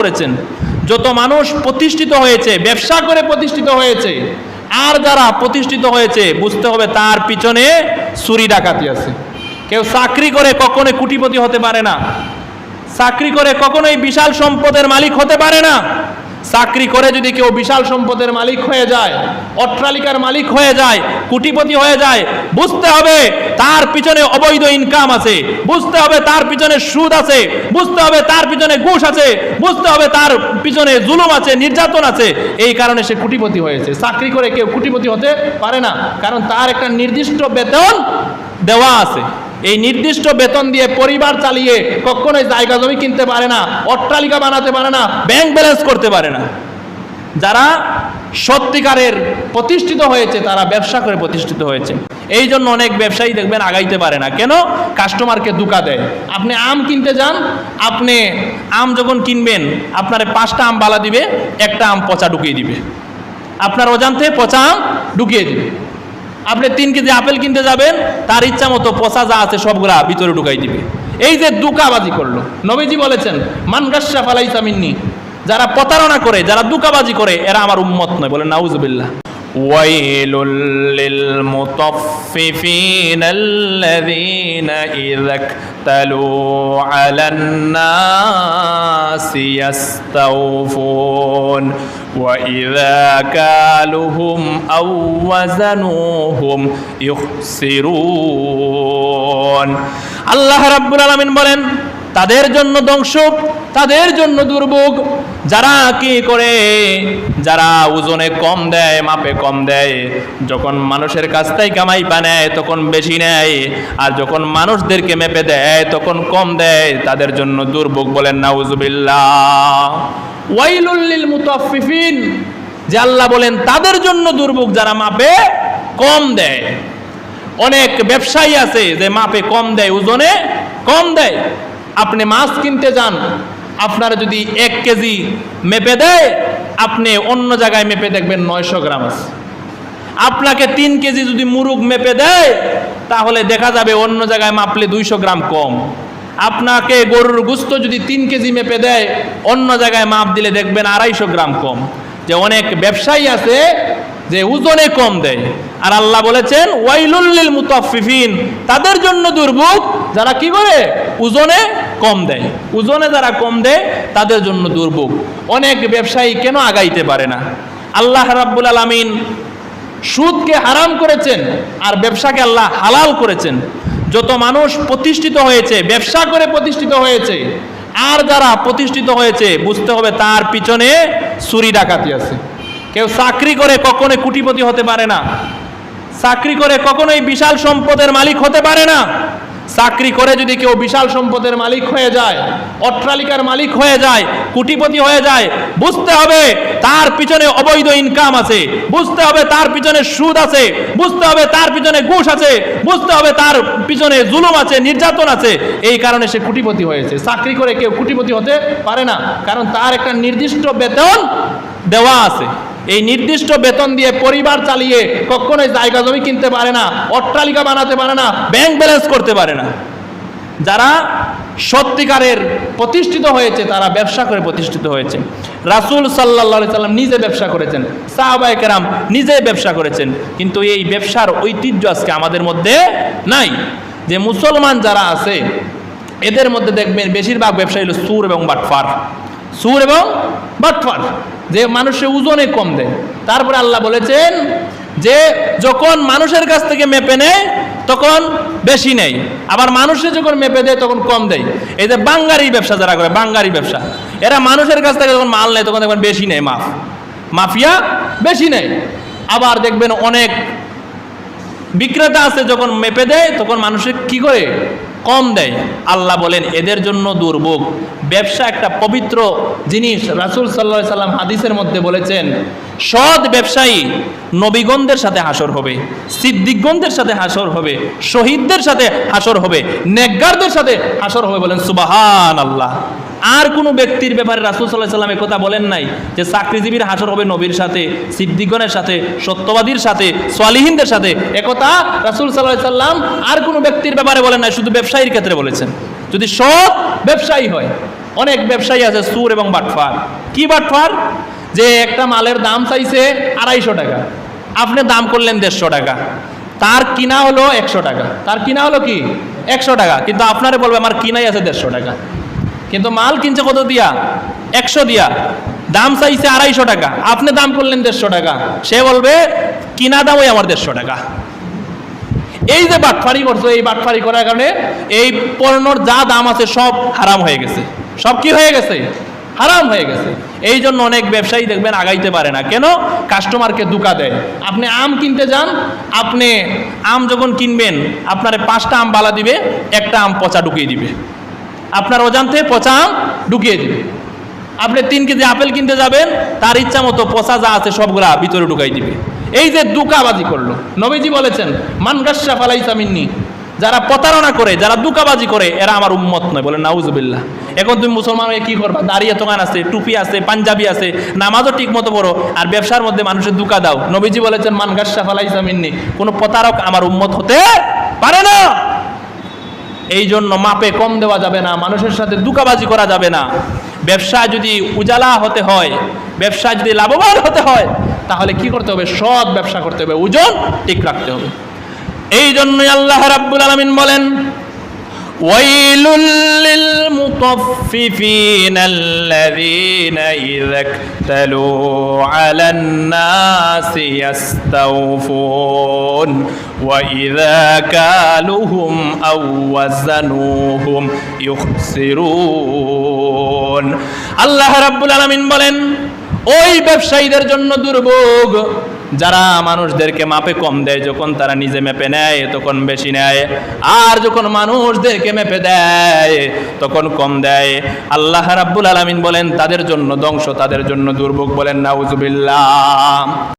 করেছেন। যত মানুষ প্রতিষ্ঠিত হয়েছে, ব্যবসা করে প্রতিষ্ঠিত হয়েছে, আর যারা প্রতিষ্ঠিত হয়েছে, বুঝতে হবে তার পিছনে চুরি ডাকাতি আছে। কেউ চাকরি করে কখনোই কুটিপতি হতে পারে না। চাকরি করে কখনোই বিশাল সম্পদের মালিক হতে পারে না। চাকরি করে যদি কেউ বিশাল সম্পদের মালিক হয়ে যায়, অট্টালিকার মালিক হয়ে যায়, কুটিপতি হয়ে যায়, বুঝতে হবে তার পিছনে অবৈধ ইনকাম আছে, বুঝতে হবে তার পিছনে সুদ আছে, বুঝতে হবে তার পিছনে ঘুষ আছে, বুঝতে হবে তার পিছনে জুলুম আছে, নির্যাতন আছে। এই কারণে সে কুটিপতি হয়েছে। চাকরি করে কেউ কুটিপতি হতে পারে না, কারণ তার একটা নির্দিষ্ট বেতন দেওয়া আছে। এই নির্দিষ্ট বেতন দিয়ে পরিবার চালিয়ে কখনোই জায়গা জমি কিনতে পারে না, অট্টালিকা বানাতে পারে না ব্যাংক ব্যালেন্স করতে পারে না। যারা সত্যিকারের প্রতিষ্ঠিত হয়েছে, তারা ব্যবসা করে প্রতিষ্ঠিত হয়েছে। এই জন্য অনেক ব্যবসায়ী দেখবেন আগাইতে পারে না। কেন? কাস্টমারকে দুকা দেয়। আপনি আম কিনতে যান, আপনি আম যখন কিনবেন, আপনার পাঁচটা আম বালা দিবে, একটা আম পচা ঢুকিয়ে দিবে। আপনার অজান্তে পচা আম ঢুকিয়ে দিবে। আপনি তিন কেজি আপেল কিনতে যাবেন তার ইচ্ছা মতো পচা যা আছে সবগুলা ভিতরে ঢুকাই দিবে এই যে দুকাবাজি করলো নবীজি বলেছেন মানগাসা ফালাইসা মিন্নি যারা প্রতারণা করে যারা দুকাবাজি করে এরা আমার উম্মত নয় বলে নাউজুবিল্লাহ ويل للمطففين الذين إذا اكتلوا على الناس يستوفون وإذا كالهم أو وزنوهم يخسرون আল্লাহ রাব্বুল আলামিন বলেন তাদের জন্য ধ্বংস, তাদের জন্য দুর্ভোগ। যারা কি করে? যারা ওজনে কম দেয়, মাপে কম দেয়। যখন মানুষের কাছ থেকে কামাই পা নেয়, তখন বেশি নেয়। আর যখন মানুষদেরকে মেপে দেয়, তখন কম দেয়। তাদের জন্য দুর্ভোগ বলেন নাউজুবিল্লাহ। ওয়াইলুল্লিল মুতাফফিফিন। যে আল্লাহ বলেন, তাদের জন্য দুর্ভোগ যারা মাপে কম দেয়। অনেক ব্যবসায়ী আছে যে মাপে কম দেয়, ওজনে কম দেয়। আপনি মাছ কিনতে যান, আপনার যদি এক কেজি মেপে দেয়, আপনি অন্য জায়গায় মেপে দেখবেন নয়শো গ্রাম আছে। আপনাকে তিন কেজি যদি মুরুগ মেপে দেয়, তাহলে দেখা যাবে অন্য জায়গায় মাপলে দুইশো গ্রাম কম। আপনাকে গরুর গুস্ত যদি তিন কেজি মেপে দেয়, অন্য জায়গায় মাপ দিলে দেখবেন আড়াইশো গ্রাম কম। যে অনেক ব্যবসায়ী আছে, যে ওজনে কম দেয়। আর আল্লাহ বলেছেন ওয়াইলুল্লিল মুতাফফিফিন। তাদের জন্য দুর্ভোগ যারা কি করে? ওজনে কম দেয়। ওজনে যারা কম দেয়, তাদের জন্য দুর্ভোগ। অনেক ব্যবসায়ী কেন আগাইতে পারে না? আল্লাহ রাব্বুল আলামিন সুদকে হারাম করেছেন আর ব্যবসাকে আল্লাহ হালাল করেছেন। যত মানুষ প্রতিষ্ঠিত হয়েছে, ব্যবসা করে প্রতিষ্ঠিত হয়েছে, আর যারা প্রতিষ্ঠিত হয়েছে, বুঝতে হবে তার পিছনে চুরি ডাকাতি আছে। কেউ চাকরি করে কখনোই কুটিপতি হতে পারে না। চাকরি করে কখনোই বিশাল সম্পদের মালিক হতে পারে না। চাকরি করে যদি কেউ বিশাল সম্পদের মালিক হয়ে যায়, অট্টালিকার মালিক হয়ে যায়, কুটিপতি হয়ে যায়, বুঝতে হবে তার পিছনে অবৈধ ইনকাম আছে, বুঝতে হবে তার পিছনে সুদ আছে, বুঝতে হবে তার পিছনে ঘুষ আছে, বুঝতে হবে তার পিছনে জুলুম আছে, নির্যাতন আছে। এই কারণে সে কুটিপতি হয়েছে। চাকরি করে কেউ কুটিপতি হতে পারে না, কারণ তার একটা নির্দিষ্ট বেতন দেওয়া আছে। এই নির্দিষ্ট বেতন দিয়ে পরিবার চালিয়ে কখনোই জায়গা জমি কিনতে পারে না, অট্টালিকা বানাতে পারে না ব্যাংক ব্যালেন্স করতে পারে না। যারা সত্যিকারের প্রতিষ্ঠিত হয়েছে, তারা ব্যবসা করে প্রতিষ্ঠিত হয়েছে। রাসূল সাল্লাহ সাল্লাম নিজে ব্যবসা করেছেন, সাহাবায়ে কেরাম নিজে ব্যবসা করেছেন, কিন্তু এই ব্যবসার ঐতিহ্য আজকে আমাদের মধ্যে নাই। যে মুসলমান যারা আছে, এদের মধ্যে দেখবেন বেশিরভাগ ব্যবসায়ী হলো সুর এবং বাটফার। সুর এবং বাটফার। যে মানুষের ওজনে কম দেয়। তারপরে আল্লাহ বলেছেন যে যখন মানুষের কাছ থেকে মেপে নেয়, তখন বেশি নেই আবার মানুষে যখন মেপে দেয়, তখন কম দেয়। এই যে বাঙ্গারি ব্যবসা যারা করে, বাঙ্গারি ব্যবসা। এরা মানুষের কাছ থেকে যখন মাল নেয়, তখন দেখবেন বেশি নেয় মাফ। মাফিয়া বেশি নেয়। আবার দেখবেন অনেক বিক্রেতা আছে, যখন মেপে দেয়, তখন মানুষের কি করে? কম দেয়। আল্লাহ বলেন, এদের জন্য দুর্ভোগ। ব্যবসা একটা পবিত্র জিনিস। রাসুল সাল্লা সাল্লাম হাদিসের মধ্যে বলেছেন, সৎ ব্যবসায়ী নবীগণদের সাথে হাসর হবে, সিদ্দিকগণদের সাথে হাসর হবে, শহীদদের সাথে হাসর হবে নেকগারদের সাথে হাসর হবে বলেন সুবাহান আল্লাহ আর কোনো ব্যক্তির ব্যাপারে রাসুল সাল্লাহ সাল্লাম কথা বলেন নাই যে চাকরিজীবীর হাসর হবে নবীর সাথে, সিদ্দিকগণের সাথে, সত্যবাদীর সাথে সোয়ালিহিনদের সাথে একথা রাসুল সাল্লাহ সাল্লাম আর কোনো ব্যক্তির ব্যাপারে বলেন নাই, শুধু ব্যবসায়ীর ক্ষেত্রে বলেছেন। যদি সৎ ব্যবসায়ী হয়, অনেক ব্যবসায়ী আছে সুর এবং বাটফার। কি বাটফার? যে একটা মালের দাম চাইছে আড়াইশো টাকা, আপনি দাম করলেন দেড়শো টাকা, তার কিনা হলো একশো টাকা, তার কিনা হলো কি? একশো টাকা, কিন্তু আপনারে বলবে, আমার কিনাই আছে দেড়শো টাকা। কিন্তু মাল কিনছে কত দিয়া? একশো দিয়া। দাম চাইছে আড়াইশো টাকা। আপনি দাম করলেন দেড়শো টাকা। সে বলবে, কিনা দামই আমার দেড়শো টাকা। এই যে বাটফারি করছ, এই বাটফারি করার কারণে এই পণ্যর যা দাম আছে সব হারাম হয়ে গেছে। সব কি হয়ে গেছে? হারাম হয়ে গেছে। এই জন্য অনেক ব্যবসায়ী দেখবেন আগাইতে পারে না। কেন? কাস্টমারকে দুকা দেয়। আপনি আম কিনতে যান, আপনি আম যখন কিনবেন, আপনার পাঁচটা আম বালা দিবে, একটা আম পচা ঢুকিয়ে দিবে। আপনার অজান্তে পচা ঢুকিয়ে দিবে। আপনি তিন কেজি আপেল কিনতে যাবেন, তার ইচ্ছা মতো পচা যা আছে সবগুলা ভিতরে ঢুকাই দিবে। এই যে দুকাবাজি করল, নবীজি বলেছেন, মান গাসা ফালাইসা মিন্নি। যারা প্রতারণা করে, যারা দুকাবাজি করে, এরা আমার উম্মত নয়। বলে নাউজুবিল্লাহ। এখন তুমি মুসলমান হয়ে কি করবা? দাঁড়িয়ে দোকান আছে, টুপি আছে, পাঞ্জাবি আছে, নামাজও ঠিক মতো পড়ো, আর ব্যবসার মধ্যে মানুষের দুকা দাও। নবীজি বলেছেন, মান গাসা ফালাইসা মিন্নি। কোনো প্রতারক আমার উম্মত হতে পারে না। এই জন্য মাপে কম দেওয়া যাবে না, মানুষের সাথে দুকাবাজি করা যাবে না। ব্যবসা যদি উজালা হতে হয় ব্যবসা যদি লাভবান হতে হয়, তাহলে কি করতে হবে? সৎ ব্যবসা করতে হবে, ওজন ঠিক রাখতে হবে। এই জন্যই আল্লাহ রাব্বুল আলমিন বলেন, ওয়াইলুল للمطففين الذين إذا اكتلوا على الناس يستوفون وإذا كالوهم أو وزنوهم يخسرون আল্লাহ রাব্বুল আলামিন বলেন ওই ব্যবসায়ীদের জন্য দুর্ভোগ যারা মানুষদেরকে মাপে কম দেয়, যখন তারা নিজে মেপে নেয়, তখন বেশি নেয়। আর যখন মানুষদেরকে মেপে দেয়, তখন কম দেয়। আল্লাহ রাব্বুল আলমিন বলেন, তাদের জন্য ধ্বংস, তাদের জন্য দুর্ভোগ বলেন, নাউজুবিল্লাহ।